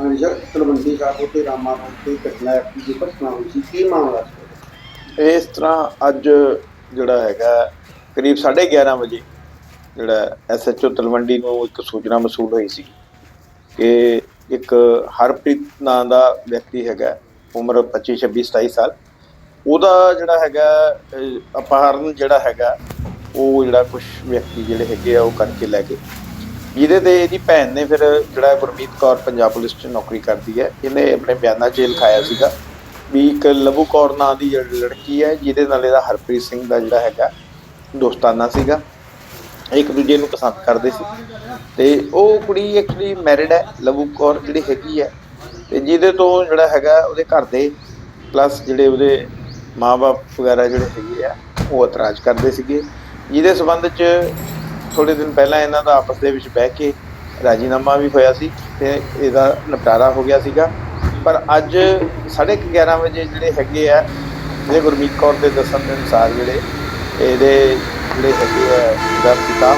ਹਾਂਜੀ ਤਲਵੰਡੀ ਸਾਬੋ ਤੇ ਰਾਮਾ ਰੋਡ ਤੇ ਘਟਨਾ ਐਕਟੀ ਦੀ ਘਟਨਾ ਹੋਈ ਸੀ, ਕੀ ਮਾਮਲਾ ਸੀ ਇਸ ਤਰ੍ਹਾਂ ਅੱਜ ਜਿਹੜਾ ਹੈਗਾ ਕਰੀਬ 11:30 ਵਜੇ ਜਿਹੜਾ ਐਸਐਚਓ ਤਲਵੰਡੀ ਨੂੰ ਇੱਕ ਸੂਚਨਾ ਮਸੂਲ ਹੋਈ ਸੀ ਕਿ ਇੱਕ ਹਰਪ੍ਰੀਤ ਨਾਂ ਦਾ ਵਿਅਕਤੀ ਹੈਗਾ ਉਮਰ 25 26 27 ਸਾਲ। ਉਹਦਾ ਜਿਹੜਾ ਹੈਗਾ ਅਪਹਰਨ ਜਿਹੜਾ ਹੈਗਾ ਉਹ ਜਿਹੜਾ ਕੁਝ ਵਿਅਕਤੀ ਜਿਹੜੇ ਹੈਗੇ ਆ, ਉਹ ਕਰਕੇ ਲੈ ਗਏ। ਜਿਹਦੇ ਤੇ ਇਹਦੀ ਭੈਣ ਨੇ ਫਿਰ ਜਿਹੜਾ ਗੁਰਮੀਤ ਕੌਰ ਪੰਜਾਬ ਪੁਲਿਸ 'ਚ ਨੌਕਰੀ ਕਰਦੀ ਹੈ, ਇਹਨੇ ਆਪਣੇ ਬਿਆਨਾਂ 'ਚ ਲਿਖਾਇਆ ਸੀਗਾ। ਵੀ ਇੱਕ ਲਵੂ ਕੌਰ ਨਾਂ ਦੀ ਜਿਹੜੀ ਲੜਕੀ ਹੈ, ਜਿਹਦੇ ਨਾਲ ਇਹਦਾ ਹਰਪ੍ਰੀਤ ਸਿੰਘ ਦਾ ਜਿਹੜਾ ਹੈਗਾ ਦੋਸਤਾਨਾ ਸੀਗਾ, ਇੱਕ ਦੂਜੇ ਨੂੰ ਪਸੰਦ ਕਰਦੇ ਸੀ। ਤੇ ਉਹ ਕੁੜੀ ਐਕਚੁਅਲੀ ਮੈਰਿਡ ਹੈ, ਲਵੂ ਕੌਰ ਜਿਹੜੀ ਹੈਗੀ ਹੈ। ਤੇ ਜਿਹਦੇ ਤੋਂ ਜਿਹੜਾ ਹੈਗਾ ਉਹਦੇ ਘਰ ਦੇ ਪਲੱਸ ਜਿਹੜੇ ਉਹਦੇ ਮਾਪੇ ਵਗੈਰਾ ਜਿਹੜੇ ਹੈਗੇ ਆ, ਉਹ ਇਤਰਾਜ਼ ਕਰਦੇ ਸੀਗੇ। ਜਿਹਦੇ ਸਬੰਧ 'ਚ ਥੋੜੇ ਦਿਨ ਪਹਿਲਾਂ ਇਹਨਾਂ ਦਾ ਆਪਸ ਦੇ ਵਿੱਚ ਬਹਿ ਕੇ ਰਾਜੀਨਾਮਾ ਵੀ ਹੋਇਆ ਸੀ ਤੇ ਇਹਦਾ ਨਿਪਟਾਰਾ ਹੋ ਗਿਆ ਸੀਗਾ। ਪਰ ਅੱਜ 11:30 ਵਜੇ ਜਿਹੜੇ ਹੈਗੇ ਆ ਜਿਹੜੇ ਗੁਰਮੀਤ ਕੌਰ ਦੇ ਦੱਸਣ ਦੇ ਅਨੁਸਾਰ ਜਿਹੜੇ ਇਹਦੇ ਜਿਹੜੇ ਹੈਗੇ ਆ ਦਾ ਪਿਤਾ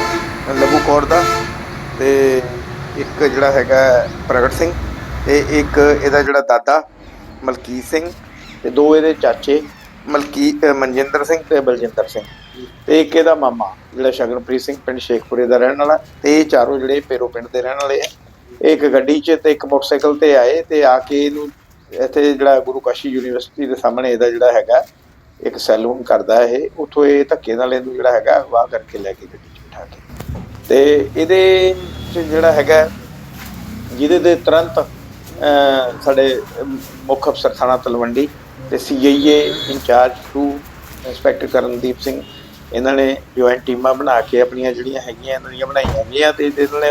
ਲਬੂ ਕੌਰ ਦਾ ਤੇ ਇੱਕ ਜਿਹੜਾ ਹੈਗਾ ਪ੍ਰਗਟ ਸਿੰਘ ਤੇ ਇੱਕ ਇਹਦਾ ਜਿਹੜਾ ਦਾਦਾ ਮਲਕੀਤ ਸਿੰਘ ਤੇ ਦੋ ਇਹਦੇ ਚਾਚੇ ਮਲਕੀ ਮਨਜਿੰਦਰ ਸਿੰਘ ਤੇ ਬਲਜਿੰਦਰ ਸਿੰਘ। ਤੇ ਇੱਕ ਇਹਦਾ ਮਾਮਾ ਜਿਹੜਾ ਸ਼ਗਨਪ੍ਰੀਤ ਸਿੰਘ ਪਿੰਡ ਸ਼ੇਖਪੁਰੇ ਦਾ ਰਹਿਣ ਵਾਲਾ ਤੇ ਇਹ ਚਾਰੋਂ ਜਿਹੜੇ ਪੇਰੋ ਪਿੰਡ ਦੇ ਰਹਿਣ ਵਾਲੇ ਆ। ਇਹ ਇੱਕ ਗੱਡੀ 'ਚ ਤੇ ਇੱਕ ਮੋਟਰਸਾਈਕਲ ਤੇ ਆਏ ਤੇ ਆ ਕੇ ਇਹਨੂੰ ਇੱਥੇ ਜਿਹੜਾ ਗੁਰੂ ਕਾਸ਼ੀ ਯੂਨੀਵਰਸਿਟੀ ਦੇ ਸਾਹਮਣੇ ਇਹਦਾ ਜਿਹੜਾ ਹੈਗਾ ਇੱਕ ਸੈਲੂਨ ਕਰਦਾ ਇਹ। ਉੱਥੋਂ ਇਹ ਧੱਕੇ ਨਾਲ ਇਹਨੂੰ ਜਿਹੜਾ ਹੈਗਾ ਵਾਹ ਕਰਕੇ ਲੈ ਕੇ ਗੱਡੀ 'ਚ ਬਿਠਾ ਕੇ। ਤੇ ਇਹਦੇ 'ਚ ਜਿਹੜਾ ਹੈਗਾ ਜਿਹਦੇ ਦੇ ਤੁਰੰਤ ਅਹ, ਸਾਡੇ ਮੁੱਖ ਅਫਸਰ ਥਾਣਾ ਤਲਵੰਡੀ ਤੇ CIA incharge 2 inspector Karandeep Singh ਇਹਨਾਂ ਨੇ ਜੁਆਇੰਟ ਟੀਮਾਂ ਬਣਾ ਕੇ ਆਪਣੀਆਂ ਜਿਹੜੀਆਂ ਹੈਗੀਆਂ ਇਹਨਾਂ ਦੀਆਂ ਬਣਾਈਆਂ ਗਈਆਂ ਤੇ ਇਹਨਾਂ ਨੇ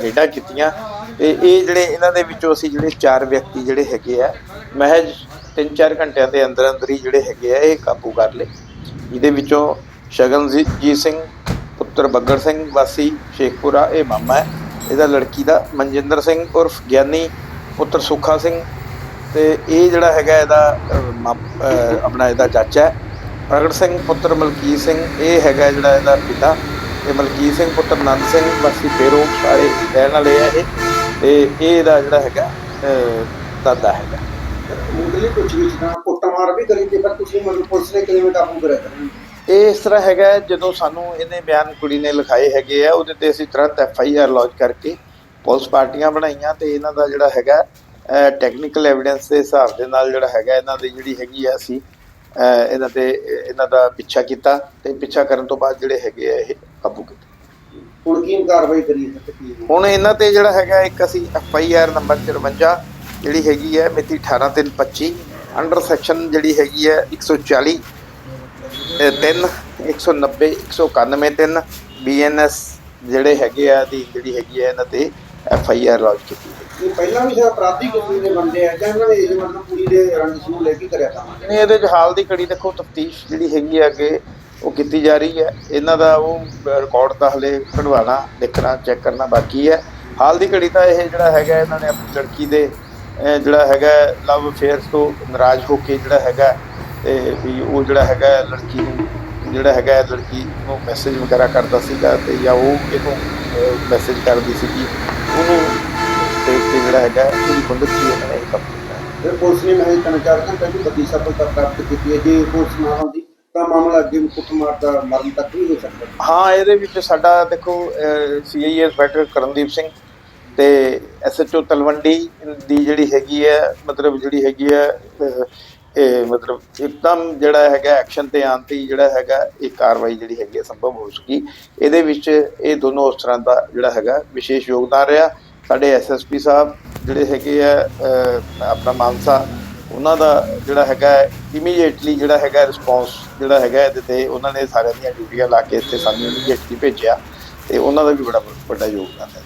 ਰੇਡਾਂ ਕੀਤੀਆਂ ਤੇ ਇਹ ਜਿਹੜੇ ਇਹਨਾਂ ਦੇ ਵਿੱਚੋਂ ਅਸੀਂ ਜਿਹੜੇ ਚਾਰ ਵਿਅਕਤੀ ਜਿਹੜੇ ਹੈਗੇ ਆ ਮਹਿਜ 3-4 ਘੰਟਿਆਂ ਦੇ ਅੰਦਰ ਅੰਦਰ ਹੀ ਜਿਹੜੇ ਹੈਗੇ ਆ ਇਹ ਕਾਬੂ ਕਰ ਲਏ। ਇਹਦੇ ਵਿੱਚੋਂ ਸ਼ਗਨਜੀਤ ਸਿੰਘ ਪੁੱਤਰ ਬੱਗਰ ਸਿੰਘ ਵਾਸੀ ਸ਼ੇਖਪੁਰਾ ਇਹ ਮਾਮਾ ਹੈ। ਇਹਦਾ ਲੜਕੀ ਦਾ ਮਨਜਿੰਦਰ ਸਿੰਘ ਉਰਫ ਗਿਆਨੀ ਪੁੱਤਰ ਸੁੱਖਾ ਸਿੰਘ ਤੇ ਇਹ ਜਿਹੜਾ ਹੈਗਾ ਇਹਦਾ ਅਹ, ਆਪਣਾ ਇਹਦਾ ਚਾਚਾ ਹੈ। ਪ੍ਰਗਟ ਸਿੰਘ ਪੁੱਤਰ ਮਲਕੀਤ ਸਿੰਘ ਇਹ ਹੈਗਾ ਜਿਹੜਾ ਇਹਦਾ ਪਿਤਾ ਤੇ ਮਲਕੀਤ ਸਿੰਘ ਪੁੱਤਰ ਨੰਦ ਸਿੰਘ ਵਾਸੀ ਫੇਰੋ ਸਾਰੇ ਰਹਿਣ ਵਾਲੇ ਆ ਇਹ ਤੇ ਇਹ ਇਹਦਾ ਜਿਹੜਾ ਹੈਗਾ ਦਾਦਾ ਹੈਗਾ। ਮੁੰਡਲੀ ਕੁਝ ਵੀ ਨਾ ਕੁੱਟਮਾਰ ਵੀ ਕਰੀ ਤੇ ਪਰ ਤੁਸੀਂ ਮਤਲਬ ਪੁਲਿਸ ਨੇ ਕਿਵੇਂ ਕਾਬੂ ਕਰਿਆ ਕਰਨਾ? ਇਹ ਇਸ ਤਰ੍ਹਾਂ ਹੈਗਾ ਜਦੋਂ ਸਾਨੂੰ ਇਹਨੇ ਬਿਆਨ ਕੁੜੀ ਨੇ ਲਿਖਾਏ ਹੈਗੇ ਆ ਉਹਦੇ ਤੇ ਅਸੀਂ ਤੁਰੰਤ ਐਫ ਆਈ ਆਰ ਲੌਂਚ ਕਰਕੇ ਪੁਲਿਸ ਪਾਰਟੀਆਂ ਬਣਾਈਆਂ ਤੇ ਇਹਨਾਂ ਦਾ ਜਿਹੜਾ ਹੈਗਾ ਟੈਕਨੀਕਲ ਐਵੀਡੈਂਸ ਦੇ ਹਿਸਾਬ ਦੇ ਨਾਲ ਜਿਹੜਾ ਹੈਗਾ ਇਹਨਾਂ ਦੀ ਜਿਹੜੀ ਹੈਗੀ ਆ ਅਸੀਂ ਇਹਨਾਂ ਤੇ ਇਹਨਾਂ ਦਾ ਪਿੱਛਾ ਕੀਤਾ ਤੇ ਪਿੱਛਾ ਕਰਨ ਤੋਂ ਬਾਅਦ ਜਿਹੜੇ ਹੈਗੇ ਆ ਇਹ ਕਾਬੂ ਕੀਤੇ। ਹੁਣ ਕੀ ਕਾਰਵਾਈ ਕਰੀ ਕੀ ਹੁਣ ਇਹਨਾਂ ਤੇ ਜਿਹੜਾ ਹੈਗਾ ਇੱਕ ਅਸੀਂ ਐਫ ਆਈ ਆਰ ਨੰਬਰ 54 ਜਿਹੜੀ ਹੈਗੀ ਹੈ ਮਿਤੀ 18325 ਅੰਡਰ ਸੈਕਸ਼ਨ ਜਿਹੜੀ ਹੈਗੀ ਹੈ 140 3 190 191 3 ਬੀਐਨਐਸ ਜਿਹੜੇ ਹੈਗੇ ਆ ਦੀ ਜਿਹੜੀ ਹੈਗੀ ਹੈ ਇਹਨਾਂ ਤੇ ਐਫ ਆਈ ਆਰ ਲੌਂਚ ਕੀਤੀ ਇਹ ਪਹਿਲਾਂ ਵੀ ਸ਼ਾਇਦ ਅਪਰਾਧੀ ਕਿਸਮ ਦੇ ਬੰਦੇ ਆ ਜਾਂ ਇਹਨਾਂ ਨੇ ਇਹ ਮਤਲਬ ਕੁੜੀ ਦੇ ਰੰਗ ਨੂੰ ਲੈ ਕੇ ਕਰਿਆ ਕੰਮ? ਨੇ ਇਹਦੇ ਚ ਹਾਲ ਦੀ ਕੜੀ ਦੇਖੋ ਤਫਤੀਸ਼ ਜਿਹੜੀ ਹੈਗੀ ਆ ਅੱਗੇ ਉਹ ਕੀਤੀ ਜਾ ਰਹੀ ਹੈ। ਇਹਨਾਂ ਦਾ ਉਹ ਰਿਕਾਰਡ ਤਾਂ ਹਲੇ ਕਢਵਾਉਣਾ ਦੇਖਣਾ ਚੈੱਕ ਕਰਨਾ ਬਾਕੀ ਹੈ। ਹਾਲ ਦੀ ਘੜੀ ਤਾਂ ਇਹ ਜਿਹੜਾ ਹੈਗਾ ਇਹਨਾਂ ਨੇ ਆਪਣੀ ਲੜਕੀ ਦੇ ਜਿਹੜਾ ਹੈਗਾ ਲਵ ਅਫੇਅਰਸ ਤੋਂ ਨਾਰਾਜ਼ ਹੋ ਕੇ ਜਿਹੜਾ ਹੈਗਾ ਤੇ ਵੀ ਉਹ ਜਿਹੜਾ ਹੈਗਾ ਲੜਕੀ ਨੂੰ ਜਿਹੜਾ ਹੈਗਾ ਲੜਕੀ ਨੂੰ ਮੈਸੇਜ ਵਗੈਰਾ ਕਰਦਾ ਸੀਗਾ ਤੇ ਜਾਂ ਉਹ ਇਹਨੂੰ ਮੈਸੇਜ ਕਰਦੀ ਸੀਗੀ ਉਹਨੂੰ ਕੇ ਜਿਹੜਾ ਹੈਗਾ ਉਹਦੀ ਬੰਦਕ ਸੀ ਇਹਨਾਂ ਨੇ ਇਹ ਕੰਮ ਕੀਤਾ ਫਿਰ ਪੁਲਿਸ ਨੇ ਮੈਂ ਚਾਰ ਘੰਟੇ ਦੀ ਬੱਦੀ ਸਫਲਤਾ ਪ੍ਰਾਪਤ ਕੀਤੀ ਹੈ ਜੇ ਪੁਲਿਸ ਨਾ ਹੁੰਦੀ ਤਾਂ ਮਾਮਲਾ ਅੱਗੇ ਕੁੱਟਮਾਰ ਦਾ ਮਰਨ ਤੱਕ ਵੀ ਹੋ ਸਕਦਾ। ਹਾਂ ਇਹਦੇ ਵਿੱਚ ਸਾਡਾ ਦੇਖੋ ਸੀਆਈਏ ਇੰਸਪੈਕਟਰ ਕਰਨਦੀਪ ਸਿੰਘ ਤੇ ਐਸਐਚਓ ਤਲਵੰਡੀ ਦੀ ਜਿਹੜੀ ਹੈਗੀ ਹੈ ਮਤਲਬ ਜਿਹੜੀ ਹੈਗੀ ਹੈ ਇਹ ਮਤਲਬ ਇੱਕਦਮ ਜਿਹੜਾ ਹੈਗਾ ਐਕਸ਼ਨ ਤੇ ਆਉਣ ਤੇ ਹੀ ਜਿਹੜਾ ਹੈਗਾ ਇਹ ਕਾਰਵਾਈ ਜਿਹੜੀ ਹੈਗੀ ਹੈ ਸੰਭਵ ਹੋ ਸਕੀ ਇਹਦੇ ਵਿੱਚ ਇਹ ਦੋਨੋਂ ਅਫਸਰਾਂ ਦਾ ਜਿਹੜਾ ਹੈਗਾ ਵਿਸ਼ੇਸ਼ ਯੋਗਦਾਨ ਰਿਹਾ। ਸਾਡੇ ਐਸਐਸਪੀ ਸਾਹਿਬ ਜਿਹੜੇ ਹੈਗੇ ਆ ਆਪਣਾ ਮਾਨਸਾ, ਉਹਨਾਂ ਦਾ ਜਿਹੜਾ ਹੈਗਾ ਇਮੀਡੀਏਟਲੀ ਜਿਹੜਾ ਹੈਗਾ ਰਿਸਪੌਂਸ ਜਿਹੜਾ ਹੈਗਾ ਇਹਦੇ ਤੇ ਉਹਨਾਂ ਨੇ ਸਾਰਿਆਂ ਦੀਆਂ ਡਿਊਟੀਆਂ ਲਾ ਕੇ ਇੱਥੇ ਸਾਨੂੰ ਇਮੀਡੀਏਟਲੀ ਭੇਜਿਆ ਤੇ ਉਹਨਾਂ ਦਾ ਵੀ ਬੜਾ ਵੱਡਾ ਯੋਗਦਾਨ ਹੈ।